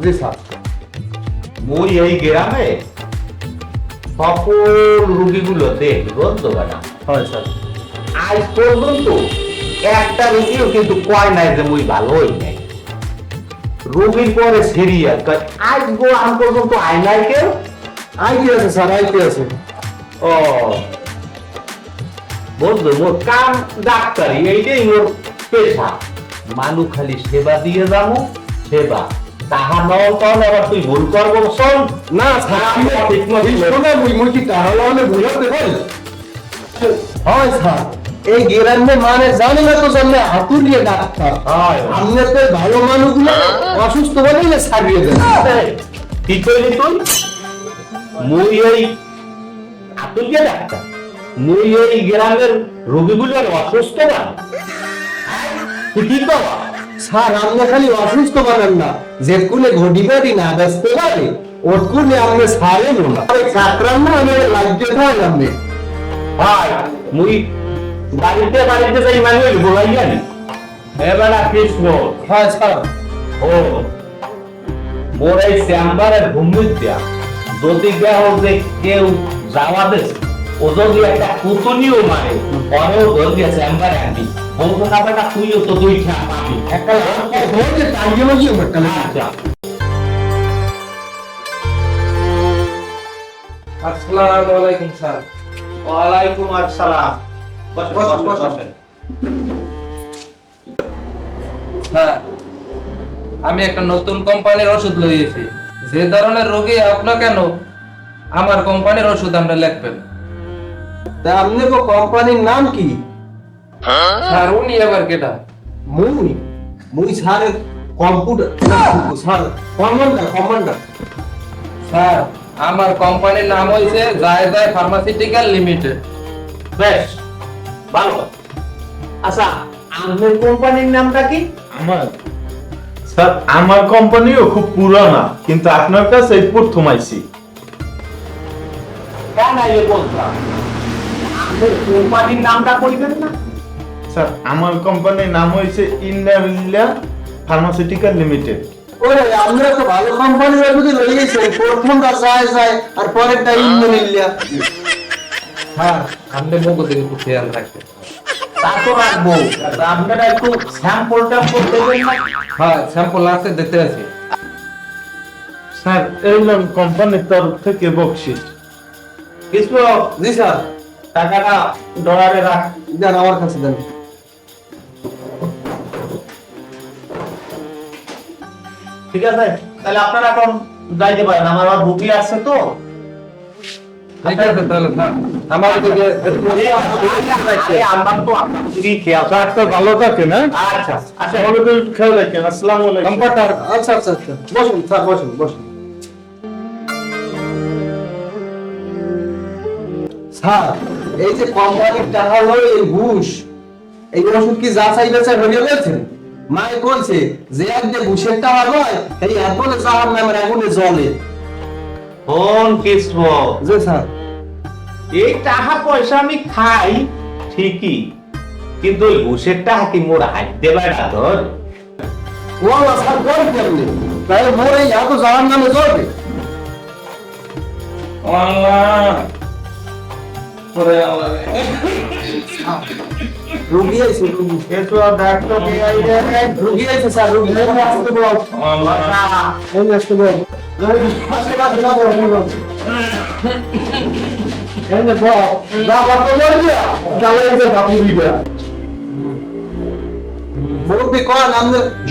জি sir মুই এই গ্রামে সকল রুগীগুলো দেখি বুঝতো বেড়া হয় স্যার আজ পর্যন্ত একটা রুগীও কিন্তু কয় নাই যে মুই ভালো হই নাই রুগীর পরে সিরিয়াস আজ গো আম পর্যন্ত আই নাই কেউ আইটি আছে স্যার আইটি আছে ও বন্ধু মোর কাম ডাক্তারি এইটাই মোর পেশা মানুষ খালি সেবা দিয়ে যাব সেবা তাহা নল আবার তুই ভুল করব না স্যার ঠিক শোনা মুই মুই কি তাহলে আমি বুঝাতে পারি হয় স্যার। এই মানে জানি না তো জানলে হাতুড়িয়ে ডাক্তার। হয়। আপনি তো ভালো মানুষগুলো অসুস্থ হলেই না সারিয়ে দেন কি করলি তুই? মুই এই ডাক্তার। মুই এই গ্রামের রোগীগুলোর অসুস্থ না। তুই কি কর? স্যার আপনি খালি অসুস্থ বানান না। যে কোনে ঘটি বাড়ি না ব্যস্ত পারে ওর কোনে আপনি সারেন না ওই না আমি। আপনি ভাই মুই বাড়িতে বাড়িতে যাই মানে বলাই জানি। এবার কৃষ্ণ। হ্যাঁ স্যার। ও মোর এই চেম্বারের ভূমিকা যদি দেহ যে কেউ যাওয়া দেশ ও যদি একটা কুতুনিও মারে পরেও যদি চেম্বারে আনি। বলব বেটা তুইও তো দুই খা পাবি। একটা ধরে টাইগে লাগিয়ে একটা আচ্ছা আসসালামু আলাইকুম স্যার। ওয়ালাইকুম আসসালাম। বস বস বস হ্যাঁ আমি একটা নতুন কোম্পানির ওষুধ লইয়েছি। যে ধরনের রোগী আপনার কেন আমার কোম্পানির ওষুধ আমরা লিখবেন। তা আপনি কোম্পানির নাম কি? স্যার উনি আবার কেটা। মুই মুই sir computer sir commander commander. Sir আমার কোম্পানির নাম জায়দায় ফার্মাসিউটিক্যাল লিমিটেড বেশ ভালো আচ্ছা আমাদের কোম্পানির নামটা কি? আমার? স্যার আমার কোম্পানিও খুব পুরানা কিন্তু আপনার কাছে এই প্রথম আইছি। কেন আইলে বলতাম? আমাদের কোম্পানির নামটা কইবেন না। স্যার আমার কোম্পানির নাম হয়েছে ইন্ডিয়া ফার্মাসিউটিক্যাল লিমিটেড ওরে আমরা তো ভালো কোম্পানির গেছে। প্রথমটা আর পরেরটা হ্যাঁ আপনি মুখ দিকে একটু খেয়াল রাখবেন তা তো রাখব। আপনারা একটু স্যাম্পল ট্যাম্পল দেবেন না? হ্যাঁ স্যাম্পল আছে দেখতে আছি। স্যার কোম্পানির তরফ থেকে বকশিস। জি স্যার। টাকাটা ডলারে রাখ দেন আমার কাছে দেন। ঠিক আছে? তাহলে আপনারা এখন যাইতে পারেন। আমার আবার তো। ঠিক আছে তাহলে আমার দিকে আমার তো আপনার খেয়াল স্যার ভালো থাকে না আচ্ছা আচ্ছা। আমাকে খেয়াল রাখেন। আসসালামু আলাইকুম। কম্পাউন্ডার আচ্ছা আচ্ছা আচ্ছা। বসুন স্যার বসুন বসুন। স্যার এই যে কোম্পানির টাকা হলো এই ঘুষ এই ওষুধ কি যা চাই বেচা হয়ে গেছেন মায়ে বলছে যে এক যে ঘুষের টাকা নয় এই বলে যাওয়ার নামের আগুনে জলে কোন কৃষ্ণ যে স্যার। এই টাকা পয়সা আমি খাই ঠিকই কিন্তু ওই ঘুষের টাকা কি মোর হাত দেবার না ধর? ও স্যার কোন কেমনি? তাহলে মোর এই এত যাওয়ার নামে চলবে আল্লাহ ওরে রুগী আইছে রুগী। এতো ডাক্তার নিয়ে আইলে রুগী আইছে স্যার রুগী আসতে বল। আল্লাহ এই আসতে বল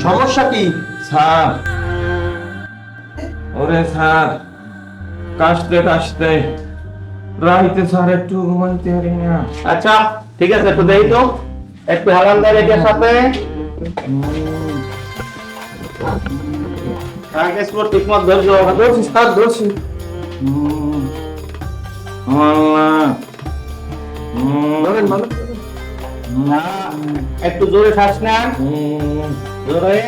সমস্যা কি? স্যার। ওরে স্যার কাশতে কাশতে। রাইতে স্যার একটু ঘুমাইতে পারি না। আচ্ছা ঠিক আছে একটু দেই তো। একটু হালালদার এটার সাথে। আগে স্পোর্ট ঠিক মত ধরছো? ধরছি স্যার ধরছি। আল্লাহ। ধরেন ভালো না একটু জোরে শ্বাস নেন। জোরে।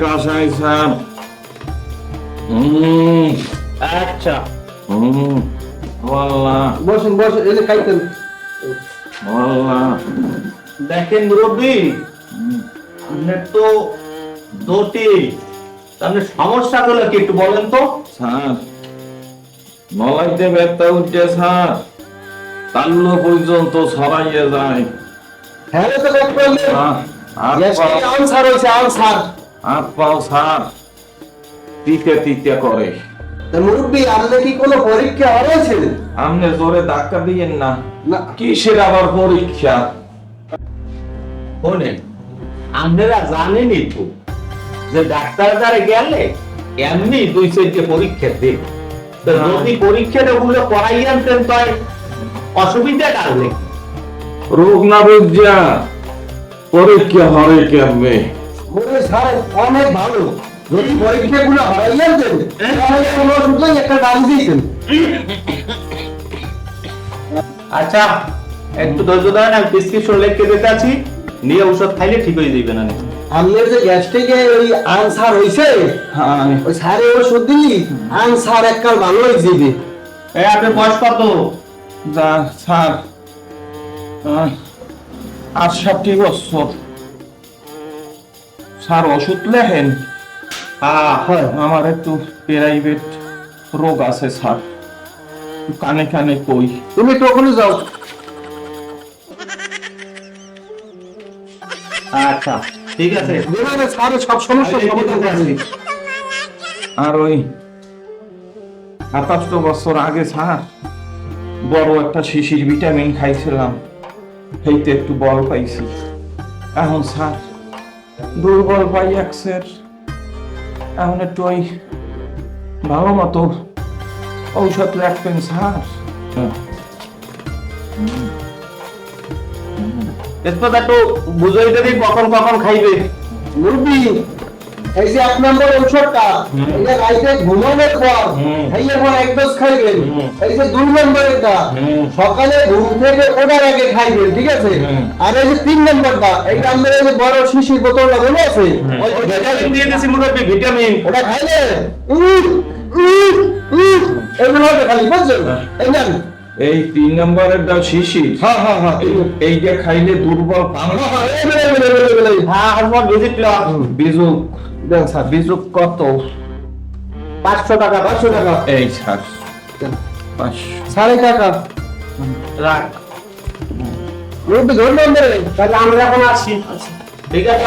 কাসাই স্যার। আচ্ছা। আল্লাহ বসুন বসুন এলে খাইতেন। আল্লাহ দেখেন মুরব্বী আপনার তো দোটি তাহলে সমস্যা কি একটু বলেন তো? স্যার ব্যথা উঠছে স্যার। তাল্ল পর্যন্ত ছড়াইয়ে যায়। হ্যাঁ তো পাও- আনসার হয়েছে আনসার। হাত পাও স্যার তিতে তিতে করে। তা মুরব্বী কি কোনো পরীক্ষা হয়েছে আপনি জোরে ধাক্কা দিয়েন না। না। কিসের আবার পরীক্ষা? শোনেন আপনারা জানেনই তো যে ডাক্তার দ্বারা গেলে এমনি দুই চারটে পরীক্ষা দেব। যদি পরীক্ষাটা ওগুলো করাই আনতেন তাই অসুবিধা ডাকলে রোগ না বুঝা পরীক্ষা হবে কেমনে? মোরে স্যার অনেক ভালো। যদি পরীক্ষাগুলো হরাইয়া তাহলে কোনো ওষুধ একটা দিতেন। আচ্ছা একটু ধৈর্য ধরেন আমি প্রেসক্রিপশন লিখে দিতে আছি। নিয়ে ঔষধ খাইলে ঠিক হয়ে যাবে না আপনার যে গ্যাস্ট্রিকে ওই আনসার হয়েছে হ্যাঁ ওই সারে ওষুধ দিলি আনসার এককাল ভালো হয়ে যাবে এই আপনার বয়স কত? যা স্যার আহ, আটষট্টি বছর। স্যার ওষুধ লেখেন? হ্যাঁ। আমার একটু প্রাইভেট রোগ আছে স্যার। কানে কানে কই। তুমি একটু ওখানে যাও। আচ্ছা ঠিক আছে। স্যার সব সমস্যার সমাধান আছে। আর ওই সাতাশটো বছর আগে স্যার বড় একটা শিশির ভিটামিন খাইছিলাম। সেইতে একটু বল পাইছি। এখন স্যার দুর্বল ভাই এক্সের এখন একটু ওই ভালো মতো ঔষধ রাখবেন স্যার। এরপর একটু বুঝাই দেবি কখন কখন খাইবে। মুরবি এই যে এক নম্বর ঔষধটা এটা রাইতে ঘুমানোর পর। খাইয়ে এক ডোজ খাইবেন। এই যে দুই নম্বরেরটা সকালে ঘুম থেকে ওঠার আগে খাইবেন ঠিক আছে আর এই যে তিন নম্বরটা এইটা আমাদের এই যে বড় শিশির বোতলটা মনে আছে দিয়ে দিয়েছি ভিটামিন ওটা খাইলে এগুলো হবে খালি বুঝছেন এই এই তিন নম্বরের দাও শিশির হ্যাঁ হ্যাঁ হ্যাঁ এইটা খাইলে দুর্বল হ্যাঁ, হ্যাঁ, এই দেন স্যার বিজুক কত? পাঁচশো টাকা পাঁচশো টাকা। এই স্যার পাঁচশো। সাড়ে টাকা। রাখ। ধরে তাহলে আমরা এখন আসি। ঠিক আছে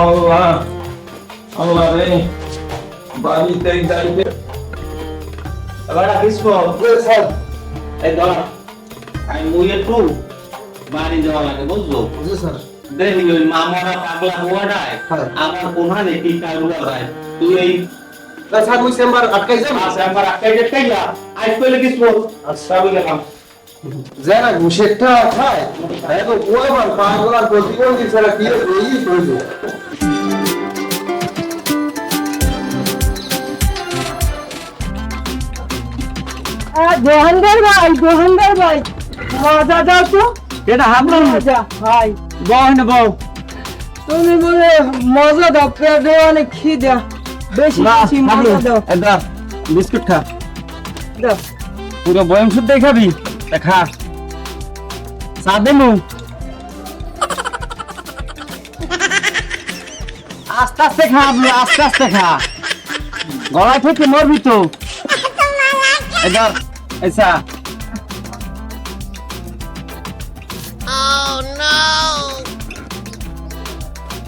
আল্লাহ আল্লাহ রে বাড়িতে যাইতে স্যার। এই আমি মুই একটু বাড়ি যাওয়া লাগে বুঝছ? জি স্যার। দেখি ওই মামারা পাগলা হওয়াটায় হ্যাঁ। আমার কোনখানে কি কারুরা যায়? তুই এই স্যার মুই চেম্বার আটকাই যাব? মাসে আমার আটকাই যা। আজ পেলে কিছু আচ্ছা আমি যারা ঘুষেরটা খায়। এখন ও আবার পাগল প্রতিবন্ধী ছাড়া কি এই করবে দোহানদার ভাই দোহানদার ভাই। মজা দাও তো। এটা হামলা মজা ভাই। বহন বউ। তুমি বলে মজা দাও পেটে অনেক খিদে। বেশি বেশি মজা দাও। এটা বিস্কুট খা। দাও। পুরো বয়ম শুদ্ধই খাবি? খা। চা দেমু আস্তে আস্তে খা আপনি আস্তে আস্তে খা। গলায় থেকে মরবি তো। এটা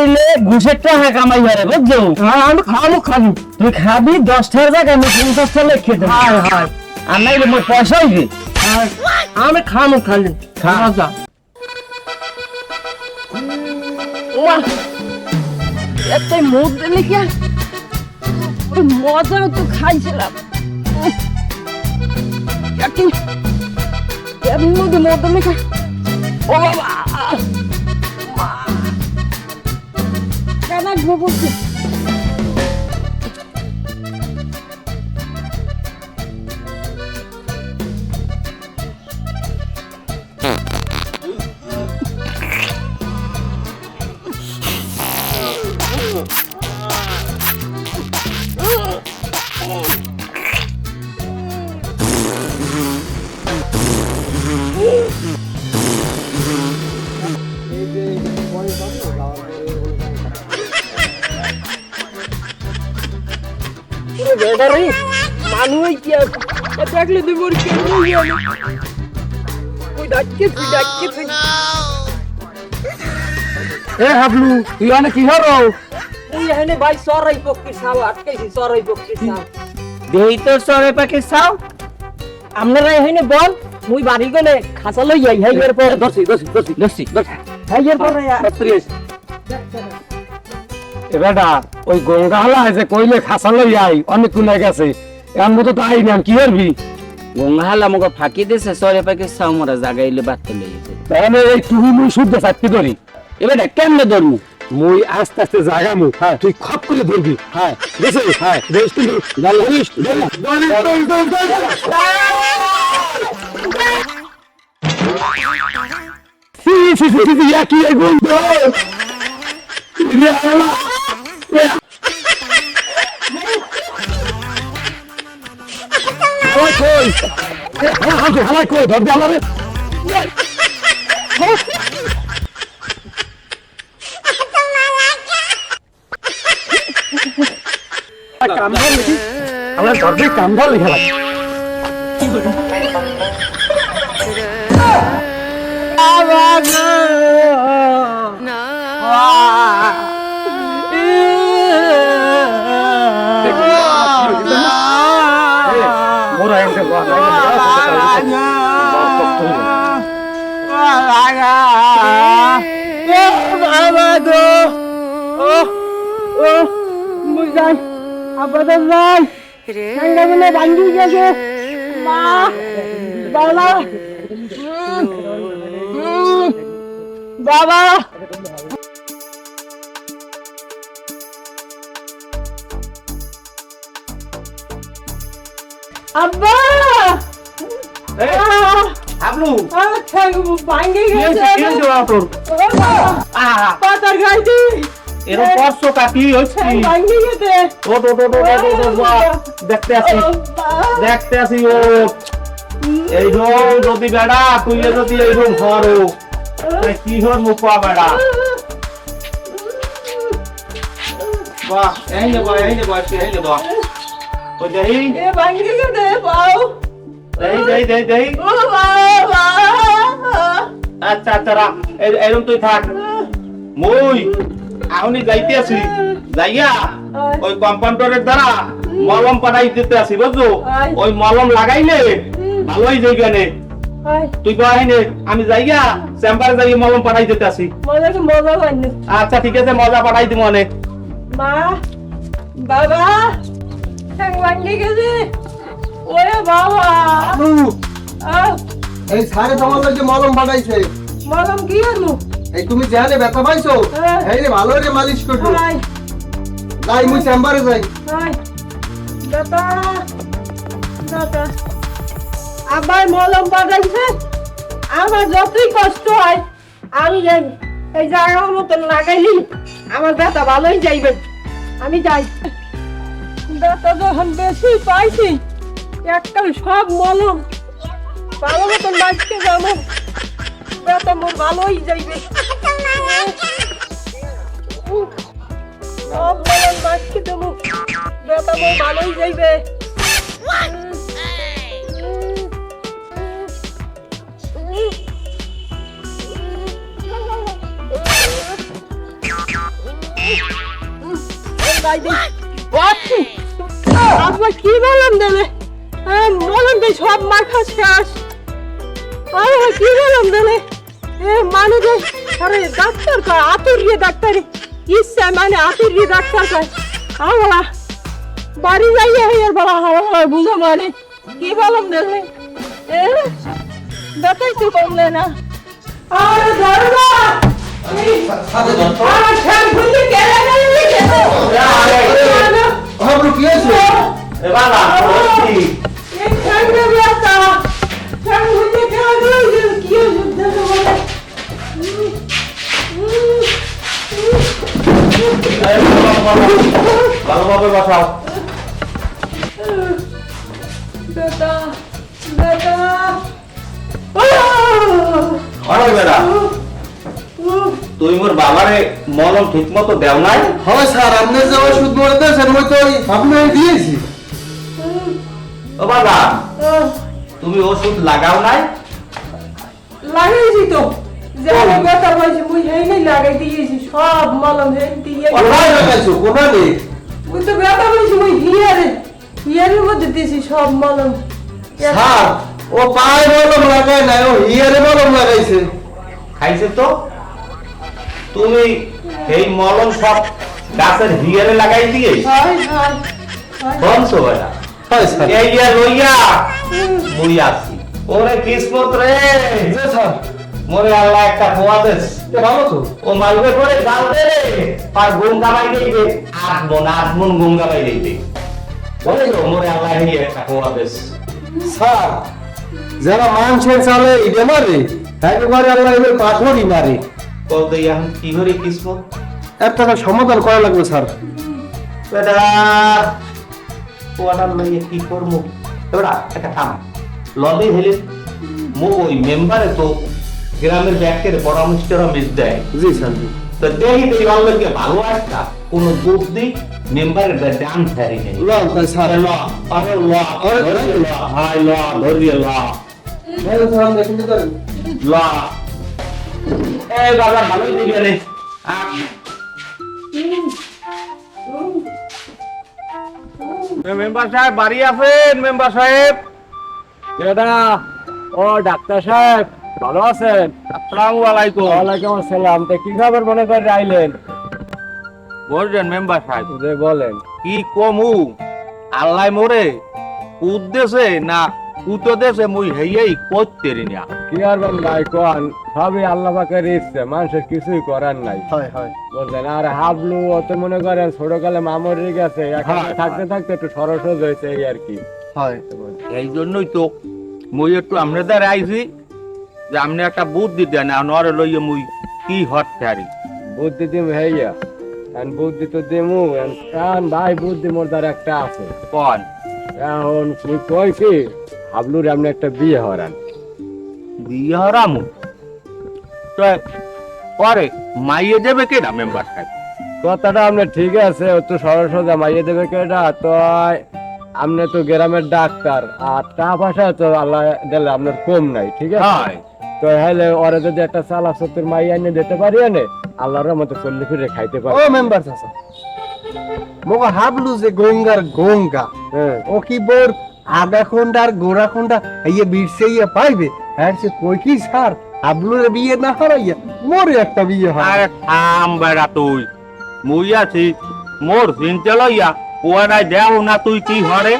এলে ঘুষের টাকা কামাই হারে বুঝছ? আমি খাব খাবি। তুই খাবি দশটার জায়গায় আমি পঞ্চাশটা লেখে দেবো হায় হায়। নাইলে মোর পয়সা হইবে? আমি খামো খালি। খা। যা এত মুখ দিলে কি? মজাও তো খাইছিলাম। মধ্যে ও বাবা। কেন বলছি এ দেখলে তুই মোর কে নিয়ে গেল ওই ডাক্কে তুই ডাক্কে তুই। এ হাবলু তুই অনেক কি হরো তুই এখানে ভাই সরাই পক্ষে সাল আটকাইছি সরাই পক্ষে সাল দেই তো সরাই পক্ষে সাল আপনারা এখানে বল মুই বাড়ি গেলে খাসা লই যাই হাই এর পর। দসি দসি দসি দসি হাই এর পর এবারটা ওই গঙ্গা হলা আছে কইলে খাসা লই আই অনেক কুনে গেছে মতো তো আই না কি করবি গঙ্গাহাল আমাকে ফাঁকি দিছে সরে পাকে সামরা জাগাইলে বাড়তে লেগেছে তাহলে এই তুই মুই শুদ্ধ চাকরি ধরি এবার কেমনে ধরমু মুই আস্তে আস্তে জাগামু হ্যাঁ তুই খপ করে ধরবি হ্যাঁ দেখে হ্যাঁ বেশ কিন্তু ধরিস, ধরিস। সি, সি, সি, সি, সি, একই হালাই হালাই করে ধর দিয়ে আল্লাহ কামধার লিখি। আমরা ধরবি কাম ধর লিখে রাখ আপাতত যাই ঠান্ডা গুলো ভাঙ্গি গেছে। মা বাবা বাবা। আব্বা! হাবলু আচ্ছা ভাঙ্গি গেছে। পাতার খাইছি। এরকম করছ কাকি হচ্ছে ও তো তো দেখতে আসি দেখতে আসি ও এই রকম যদি বেড়া তুই যদি এইরকম হরো তাই কি হর মুখ বেড়া বাহ এই নে বাহ এই নে বাহ এই নে বাহ ওই দেই এ ভাঙ্গি গেছে পাও দেই দেই দেই দেই ও বাবা আচ্ছা আচ্ছা এই এরকম তুই থাক মুই আউনি যাইতে আছি। যাইয়া ওই কম্পাউন্ডারের দ্বারা মলম পাঠাই দিতে আসি বুঝছ? ওই মলম লাগাইলে ভালোই যাইবে তুই বাহিনে আমি যাইয়া চেম্বারে যাই মলম পাঠাই দিতে আসি আচ্ছা ঠিক আছে মজা পাঠাই দিব অনেক মা বাবা ওরে এই সারে তোমার যে মলম পাঠাইছে। মলম কি হলো? এই তুমি জানে ব্যথা পাইছো হ্যাঁ। এই রে ভালো রে মালিশ করব আয় যাই মুই চেম্বারে যাই। আয় দাদা দাদা। আবার মলম পাঠাইছে। আমার যতই কষ্ট হয় আমি যাই এই জায়গার মতন লাগাইলি আমার ব্যথা ভালোই যাইবে। আমি যাই। ব্যথা যখন বেশি পাইছি একটা সব মলম ভালো মতন বাঁচতে যাব। ব্যথা মোর ভালোই যাইবে। সব বলেন যাইবে। কি বললাম দেবে? বললাম সব মাথা শেষ। আরে কি বললাম দেলে এ মানুষ আরে ডাক্তার কয় আতুরিয়ে ডাক্তার? ইচ্ছা মানে আতুরিয়ে ডাক্তার কয়। আমরা বাড়ি যাইয়ে হইয়ার বলা হাওয়া বুঝো মানে। কি বললাম দেলে এ বেতাই তো কমলে না। আরে ধরবা! আমার শ্যাম্পু গেলে গেলে হাবলু কি হয়েছে? এবার ভালোভাবে বসাও বেটা বেটা। অনেক বেড়া তুই মোর বাবারে মলম ঠিক মতো দেও নাই? হয় স্যার আপনি যে ওষুধ মরে দিয়েছেন মই তো ওই আপনার দিয়েছি। ও বাবা তুমি ওষুধ লাগাও নাই? লাগাইছি তো। যে আমার বেটা বলছে মুই হেই নাই লাগাই দিয়েছি সব মলম হেই দিয়ে কোথায় লাগাইছো কোনা নেই মুই তো বেটা বলছি মুই হিয়ারে হিয়ারের মধ্যে দিয়েছি সব মলম। স্যার ও পায়ে মলম লাগায় নাই ও হিয়ারে মলম লাগাইছে। খাইছে তো? তুমি এই মলম সব গাছের হিয়ারে লাগাই দিয়ে হয় হয় হয়। হয় স্যার। এই ইয়া লইয়া মুই আছি। ওরে কিসমত রে। স্যার। মোরে আল্লাহ একটা খোয়া দেশ ভালো তো। ও মালবে করে গাল দে আর গুম গামাই দেইবে আট মন আট মন গুম গামাই বলে বলেছ মোরে আল্লাহ একটা খোয়া দেশ স্যার যারা মানুষের চালে ইডে মারে একেবারে আল্লাহ এবার পাথরই মারে। কত এখন কি করে কিসমত? একটা সমাধান করা লাগবে স্যার। বেটা কোয়াটার লইয়ে কি করব? বেটা একটা কাম লদে হেলে মো ওই মেম্বারে তো গ্রামের ব্যাংকের পরামর্শরা মিস দেয়। জি স্যার জি। তো দেখি তো ভালো একটা কোন বুদ্ধি মেম্বারের ডান ফেরি নেই। লন তাই স্যার। ল আরে ল আরে, ল হাই ল ধরি ল। স্যার আমরা কিন্তু করেন? ল। এই বাবা ভালো দিবি রে। মেম্বার সাহেব বাড়ি আছেন মেম্বার সাহেব? কেডা? ও ডাক্তার সাহেব। ভালো আছেন? আসসালামু আলাইকুম। ওয়ালাইকুম আসসালাম। তো কি খবর মনে করে আইলেন বলছেন মেম্বার সাহেব। যে বলেন। কি কমু? আল্লাহ মোরে উদ্দেশ্যে না মুই হেয়েই করতে না। কি আর বল ভাই কোন? সবই আল্লাহ পাকের ইচ্ছে মানুষের কিছুই করার নাই। হয় হয়। বুঝলেন আর হাবলু অত মনে করেন ছোটকালে মামরি গেছে এখানে হ্যাঁ, থাকতে থাকতে একটু সরস হয়েছে এই আর কি। হয়। এই জন্যই তো মুই একটু আমরা আপনাদের আইছি যে আপনি একটা বুদ্ধি দেন নরে লইয়ে মুই কি হট পারি বুদ্ধি দিম হেইয়া এখন বুদ্ধি তো দিমু কারণ ভাই বুদ্ধি মোর দ্বারা একটা আছে। কন? এখন তুই কই কি হাবলুর আপনি একটা বিয়ে হরান। বিয়ে হারামু? তো পরে মাইয়ে দেবে কে না মেম্বার সাহেব কথাটা আপনার ঠিক আছে ও তো সরল মাইয়ে দেবে কেটা তো আপনি তো গ্রামের ডাক্তার আর টা পয়সা তো আল্লাহ দিলে আপনার কম নাই ঠিক আছে? তো হলে ওরা যদি একটা চালা সত্যের মাই এনে দিতে পারি এনে আল্লাহর মতো চল্লি ফিরে খাইতে ও পারি মেম্বার চাচা মোগো হাবলু যে গঙ্গার গঙ্গা হ্যাঁ। ও কি বোর আগা খন্ডা আর গোড়া খন্ডা ইয়ে বিরসে ইয়ে পাইবে? হ্যাঁ সে কই কি স্যার হাবলুর বিয়ে না হারাইয়া মোরে একটা বিয়ে হয়। আরে থাম বেড়া তুই মুই আছি মোর চিনতে লইয়া কোয়ানায় দেও না তুই কি হরে?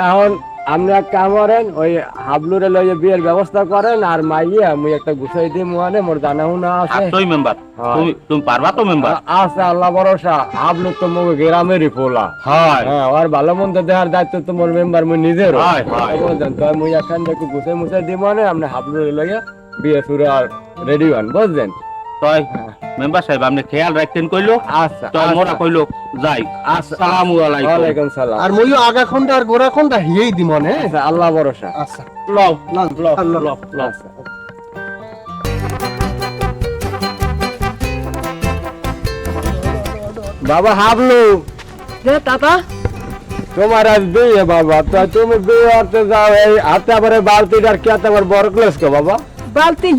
এখন আপনি এক কাম করেন ওই হাবলুরে লইয়ে বিয়ের ব্যবস্থা করেন আর মাইয়া মুই একটা গুছাই দিই মুহানে মোর জানা হুনা আছে। তুই মেম্বার? তুমি তুমি পারবা তো মেম্বার? আছে আল্লাহ ভরসা। হাবলু তো মুখ গ্রামেরই পোলা। হয়। হ্যাঁ আর ভালো মন্দ দেওয়ার দায়িত্ব তো মোর মেম্বার মুই নিজের হয়, হয়। বুঝলেন তো মুই এখন একটু গুছে মুছে দিব মানে আপনি হাবলুরে লইয়া বিয়ে শুরু আর রেডি হন বুঝলেন? তই মেম্বার সাহেব আপনি খেয়াল রাখতেন কইলো? আচ্ছা তই মোরা কইলো যাই। আসসালামু আলাইকুম। ওয়ালাইকুম সালাম। আর মইও আগা খন্ডা আর গোড়া খন্ডা হিয়েই দি মনে আচ্ছা আল্লাহ ভরসা। আচ্ছা। লও আচ্ছা। বাবা হাবলু। যে দাদা তোমার আজ বিয়ে বাবা। তো তুমি বিয়ে যাও এই হাতে আবার বালতিটার কে তোমার বড় ক্লাস কো বাবা? বালতি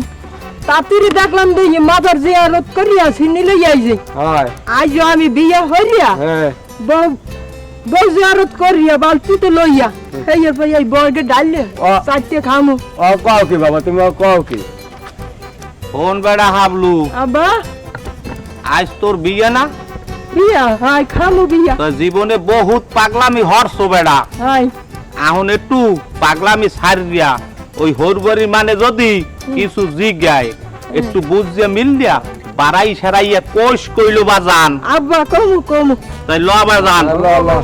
তাতিরি দেখলাম যে মাজার জিয়ারত করিয়া ছিনি লই আইছে। হয়। আজ আমি বিয়ে হইয়া হ্যাঁ। বউ বউ জিয়ারত করিয়া বালতিতে লইয়া এই ভাই এই বউকে ডাললে। চারটে খামু। ও কও কি বাবা তুমি ও কও কি? ফোন বেড়া হাবলু আব্বা। আজ তোর বিয়ে না? বিয়া? হাই খামু বিয়া। তো জীবনে বহুত পাগলামি হরছ বেড়া। হাই এখন একটু পাগলামি দিয়া ওই হরবরি মানে যদি কিছু জিগায় একটু বুঝিয়ে মিল দিয়া বাড়াই সারাইয়া কোষ কইলো বাজান আব্বা কমু কমু। তাই ল বাজান আল্লাহ আল্লাহ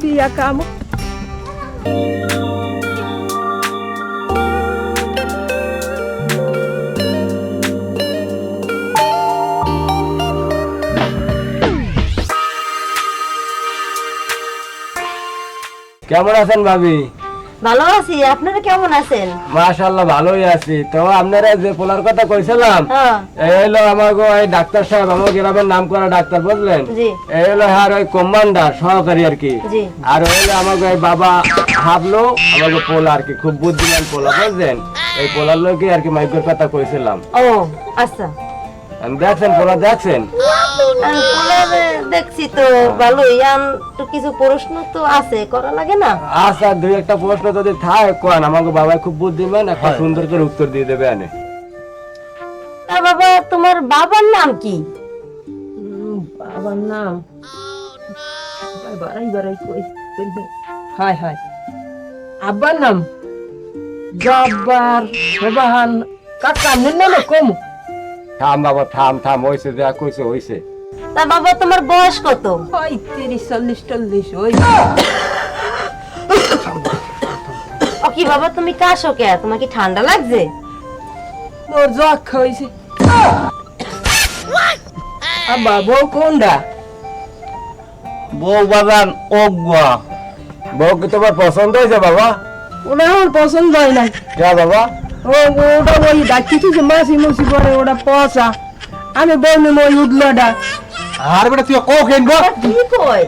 বিয়া খামু কেমন আছেন ভাবি? ভালো আছি আপনারা কেমন আছেন? মাশাআল্লাহ ভালোই আছি। তো আপনারা যে পোলার কথা কইছিলাম হ্যাঁ। এই হলো আমার গো এই ডাক্তার সাহেব আমার গ্রামের নাম করা ডাক্তার বুঝলেন? এই হলো আর ওই কমান্ডার সহকারী আর কি। আর ওই হলো আমার এই বাবা হাবলো আমাকে পোলা আর কি খুব বুদ্ধিমান পোলা বুঝলেন? এই পোলার লোকে আর কি মাইকের কথা কইছিলাম। ও আচ্ছা। আমি দেখছেন পোলা দেখছেন? দেখছি তো ভালোই আম তো কিছু প্রশ্ন তো আছে করা লাগে না? আচ্ছা দুই একটা প্রশ্ন যদি থাকে কোন আমাকে বাবা খুব বুদ্ধিমান একটা সুন্দর করে উত্তর দিয়ে দেবে আনে। তা বাবা তোমার বাবার নাম কি? বাবার নাম? বাড়াই বাড়াই কই? হাই হাই আব্বার নাম? জব্বার কাকা নিন্ন কমু। থাম বাবা থাম থাম হয়েছে যা কইছে হয়েছে তা বাবা তোমার বয়স কত? ওই তিরিশ চল্লিশ চল্লিশ ওই। ও কি বাবা তুমি কাশো কে? তোমার কি ঠান্ডা লাগছে? হয়েছে আব্বা বউ কোনটা বউ বাজান অজ্ঞা। বউ কি তোমার পছন্দ হয়েছে বাবা? ওটা আমার পছন্দ হয় না কে বাবা। ও ওটা ওই ডাকিছি যে মাসি মুসি করে ওটা পচা। আমি বললাম ওই উঠলোটা আর বেটা তুই ও কেনবো কি কয়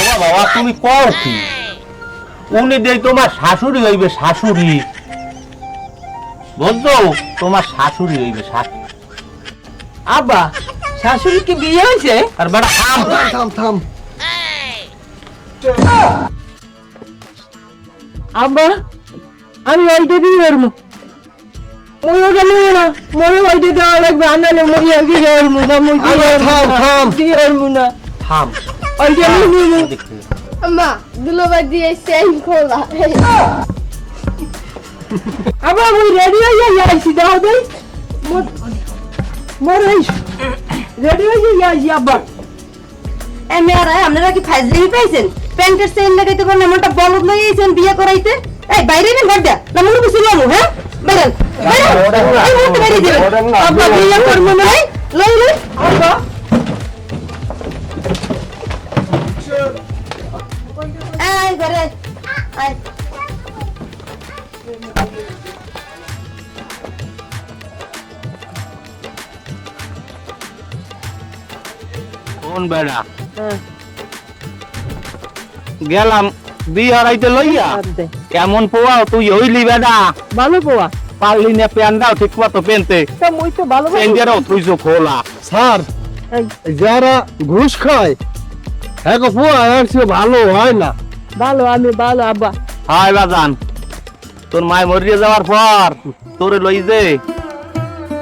ও বাবা তুমি কও কি? উনি দেই তোমার শাশুড়ি হইবে শাশুড়ি। বুঝছ? তোমার শাশুড়ি হইবে শাশুড়ি। আব্বা শাশুড়ি কি বিয়ে হয়েছে? আর বেটা থাম। থাম থাম আব্বা আমি ওইটা বিয়ে করব ওই ওটা নেবে না মনে ওইটা দেওয়া লাগবে আনালে মই আর বিয়ে করব না মই আরে থাম, না। থাম। বিয়ে করব না? থাম। ওইটা নিয়ে নিবো দেখতে মা দুলোবার দিয়ে সেম খোলা। আবার ওই রেডি হয়ে যাইছি দাও দেই। মোর এই। রেডি হয়ে যাইছি আব্বা এ মেয়ারা আপনারা কি ফাইজলিমি পাইছেন? প্যান্টের চেইন লাগাইতে পারেন এমনটা বলদ লইয়েছেন বিয়ে করাইতে? এই বাইরে ঘর দেয়া না মনে কিছু লমু হ্যাঁ? কোন বেড়া গেলাম বিয়ে হারাইতে লইয়া কেমন পোয়া তুই হইলি বেড়া ভালো পোয়া পারলি না প্যান দাও ঠিক মতো পেনতে। তা মই তো ভালো চেঞ্জারও তুই খোলা। স্যার যারা ঘুষ খায় হ্যাঁ গো ফুয়া ভালো হয় না। ভালো আমি ভালো আব্বা। হাই বাজান তোর মায় মরিয়ে যাওয়ার পর তোরে লই যে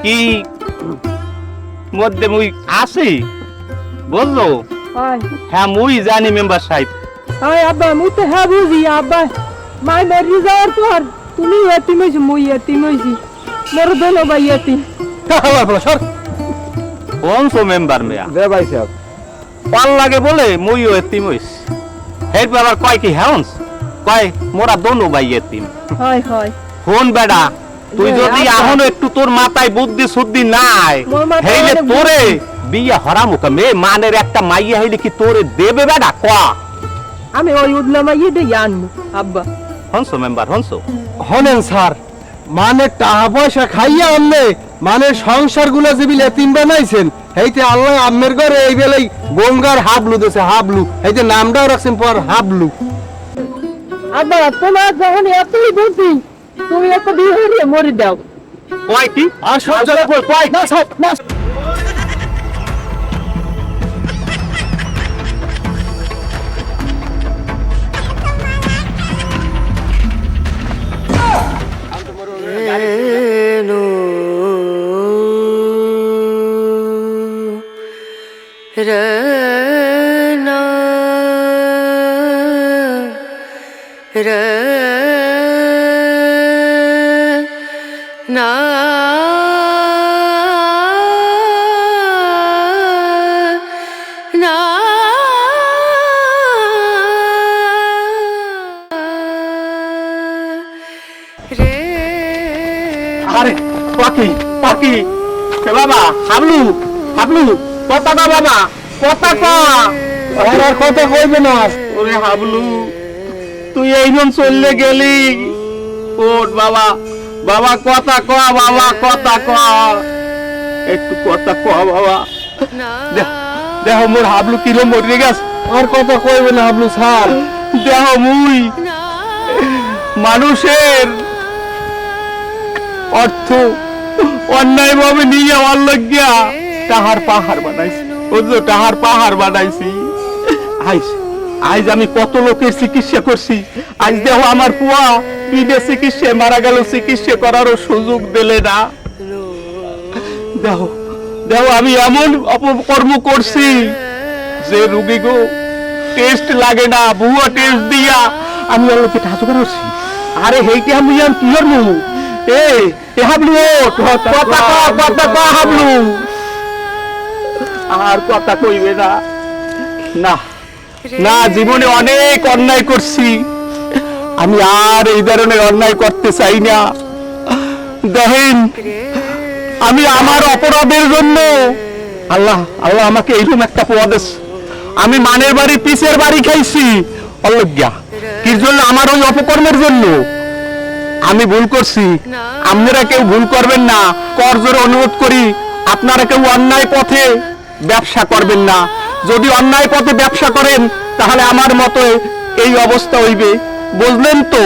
কি মধ্যে মুই আসি বলল? হ্যাঁ। মুই জানি মেম্বার সাহেব। আব্বা মুই তো হ্যাঁ বুঝি আব্বা। মাই মরি যাওয়ার পর তুমি এতিম হয়েছি মুই এতিম হয়েছি মোর দোনো ভাই এতিম সর কোন সো মেম্বার মেয়া দে ভাই সাহেব পাল লাগে বলে মুইও এতিম হইস হের আবার কয় কি হ্যান্স কয় মোরা দোনো ভাই এতিম হাই হাই ফোন বেডা তুই যদি আচ্ছা। একটু তোর মাথায় বুদ্ধি শুদ্ধি নাই হেইলে অনেক তোরে বিয়ে হরামুখ মে মানের একটা মাইয়া হইলে কি তোরে দেবে বেডা ক আমি ওই উঠলাম ইয়ে আনব আব্বা। হনসো মেম্বার হনসো। হনেন স্যার। মানে টাকা পয়সা খাইয়া আমনে মানে সংসারগুলো যে বিলে তিন বানাইছেন এইতে আল্লাহ আম্মের ঘরে এই বেলাই গঙ্গার হাবলু দেছে হাবলু। এইতে নামটাও রাখছেন পর হাবলু। আব্বা তোমার যখন এতই বুদ্ধি তুমি একটা বিয়ে হইলে মরে দাও কয় কি? আর সব জায়গায় বল কয়? না সব না আরে পাখি বাবা হাবলু হাবলু পতাকা বাবা আর কথা কইবে না। ওরে হাবলু তুই এইরকম চললে গেলি। ওট বাবা বাবা কথা ক বাবা কথা ক একটু কথা ক বাবা। দেহ মোর হাবলু কিরম মরে গেছে। আর কথা কইবে না হাবলু স্যার। দেহ মুই। মানুষের অর্থ অন্যায় ভাবে নিয়ে আমার লজ্ঞা তাহার পাহাড় বানাইছি। বুঝলো? তাহার পাহাড় বানাইছি। আইস আজ আমি কত লোকের চিকিৎসা করছি। আজ দেখো আমার পুয়া বিদে চিকিৎসা, মারা গেল চিকিৎসা করারও সুযোগ দিলে না। দেখো দেখো আমি এমন অপকর্ম করছি যে রুগী গো টেস্ট লাগে না বুয়া টেস্ট দিয়া আমি লোকে টাকা করছি আরে হেইতে আমি আম কি করব এ হাবলু কথা ক কথা ক হাবলু। আর কথা কইবে না। না জীবনে অনেক অন্যায় করছি। আমি আর এই ধরনের অন্যায় করতে চাই না। দেখেন, আমি আমার অপরাধের জন্য, আল্লাহ আল্লাহ আমাকে এইরকম একটা পদ আমি মানের বাড়ি, পিসের বাড়ি খাইছি। অলজ্ঞা কি জন্য? আমার ওই অপকর্মের জন্য। আমি ভুল করছি। আপনারা কেউ ভুল করবেন না। করজোরে অনুরোধ করি আপনারা কেউ অন্যায় পথে ব্যবসা করবেন না। যদি অন্যায় পথে ব্যবসা করেন তাহলে আমার মতো এই অবস্থা হইবে। বুঝলেন তো?